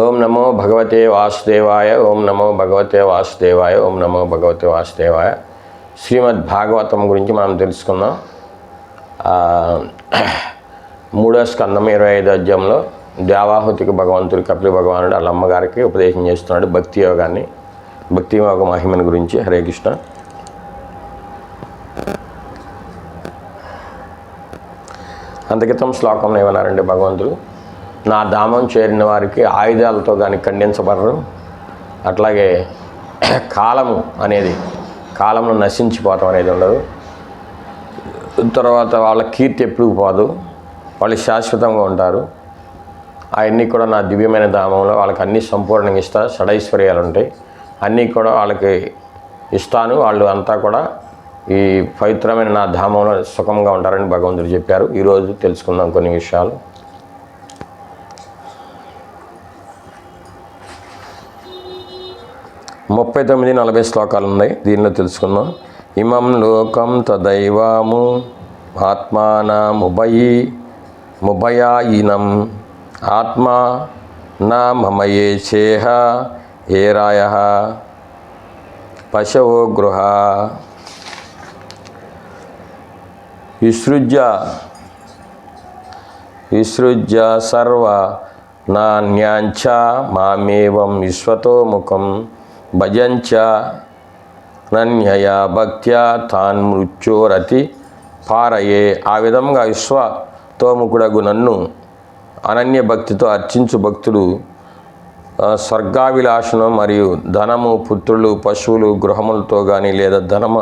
ఓం నమో భగవతే వాసుదేవాయ ఓం నమో భగవతే వాసుదేవాయ ఓం నమో భగవతే వాసుదేవాయ. శ్రీమద్ భాగవతం గురించి మనం తెలుసుకుందాం. మూడో స్కందం ఇరవై ఐదు అధ్యాయంలో దేవాహుతికి భగవంతుడు కపిలి భగవానుడు వాళ్ళ అమ్మగారికి ఉపదేశం చేస్తున్నాడు భక్తి యోగాన్ని భక్తి యోగ మహిమని గురించి. హరే కృష్ణ. అంతకితం శ్లోకంలో ఏమన్నారండి భగవంతుడు? నా ధామం చేరిన వారికి ఆయుధాలతో కానీ ఖండించబడరు. అట్లాగే కాలము అనేది కాలంలో నశించిపోవటం అనేది ఉండదు. తర్వాత వాళ్ళ కీర్తి ఎప్పుడు పోదు. వాళ్ళు శాశ్వతంగా ఉంటారు. అవన్నీ కూడా నా దివ్యమైన ధామంలో వాళ్ళకి అన్నీ సంపూర్ణంగా ఇస్తా షడైశ్వర్యాలు ఉంటాయి. అన్నీ కూడా వాళ్ళకి ఇస్తాను. వాళ్ళు అంతా కూడా ఈ పవిత్రమైన నా ధామంలో సుఖంగా ఉంటారని భగవంతుడు చెప్పారు. ఈరోజు తెలుసుకుందాం కొన్ని విషయాలు. ముప్పై తొమ్మిది నలభై శ్లోకాలు ఉన్నాయి దీనిలో తెలుసుకుందాం. ఇమం లోకం తదైవాము ఆత్మానముభయి ముభయాయినం ఆత్మా నా మమయే చేహ ఏరాయ పశవో గృహ. విసృజ్య విసృజ్య సర్వ నాణ్యాంచ మామేవం విశ్వతో ముఖం భజంచ నన్యయ భక్త్యా తాన్ మృత్యోరతి పారయే. ఆ విధంగా విశ్వతోముకుడగు నన్ను అనన్య భక్తితో అర్చించు భక్తుడు ఆ, మరియు ధనము పుత్రులు పశువులు గృహములతో కానీ లేదా ధనమ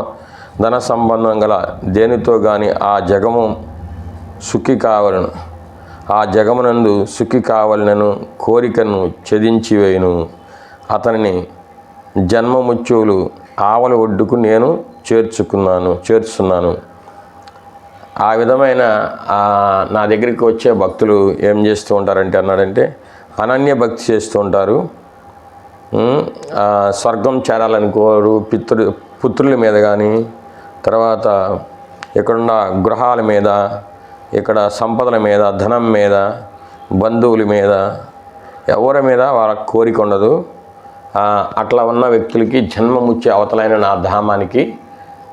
ధన సంబంధం గల దేనితో కానీ ఆ జగము సుఖి కావలను. ఆ జగమునందు సుఖి కావలనను కోరికను ఛేదించివేయును. అతనిని జన్మముత్యువులు ఆవల ఒడ్డుకు నేను చేర్చుకున్నాను చేర్చున్నాను. ఆ విధమైన నా దగ్గరికి వచ్చే భక్తులు ఏం చేస్తూ ఉంటారంటే అన్నాడంటే అనన్య భక్తి చేస్తూ ఉంటారు. స్వర్గం చేరాలని కోరు పితృ పుత్రుల మీద కానీ తర్వాత ఇక్కడున్న గృహాల మీద ఇక్కడ సంపదల మీద ధనం మీద బంధువుల మీద ఎవరి మీద వాళ్ళ కోరిక ఉండదు. అట్లా ఉన్న వ్యక్తులకి జన్మముచ్చే అవతలైన నా ధామానికి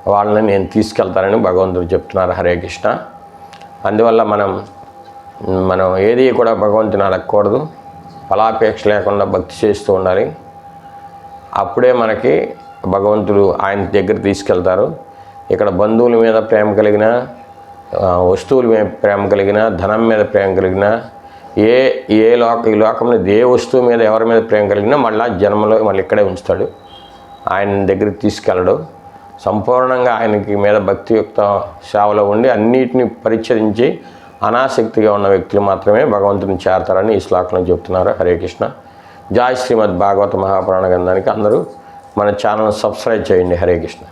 వాళ్ళని నేను తీసుకెళ్తానని భగవంతుడు చెప్తున్నారు హరే కృష్ణ. అందువల్ల మనం మనం ఏది కూడా భగవంతుని అడగకూడదు. ఫలాపేక్ష లేకుండా భక్తి చేస్తూ ఉండాలి. అప్పుడే మనకి భగవంతుడు ఆయన దగ్గర తీసుకెళ్తారు. ఇక్కడ బంధువుల మీద ప్రేమ కలిగిన వస్తువుల మీద ప్రేమ కలిగిన ధనం మీద ప్రేమ కలిగిన ఏ ఏ లోక ఈ లోకంలో ఏ వస్తువు మీద ఎవరి మీద ప్రేమ కలిగినా మళ్ళీ జన్మలో మళ్ళీ ఇక్కడే ఉంచుతాడు. ఆయన దగ్గరికి తీసుకెళ్ళడు. సంపూర్ణంగా ఆయనకి మీద భక్తియుక్త సేవలో ఉండి అన్నిటిని పరిచరించి అనాసక్తిగా ఉన్న వ్యక్తులు మాత్రమే భగవంతుని చేరతారని ఈ శ్లోకంలో చెప్తున్నారు. హరే కృష్ణ. జాయ్ శ్రీమద్ భాగవత మహాపురాణ గ్రంథానికి అందరూ మన ఛానల్ సబ్స్క్రైబ్ చేయండి. హరే కృష్ణ.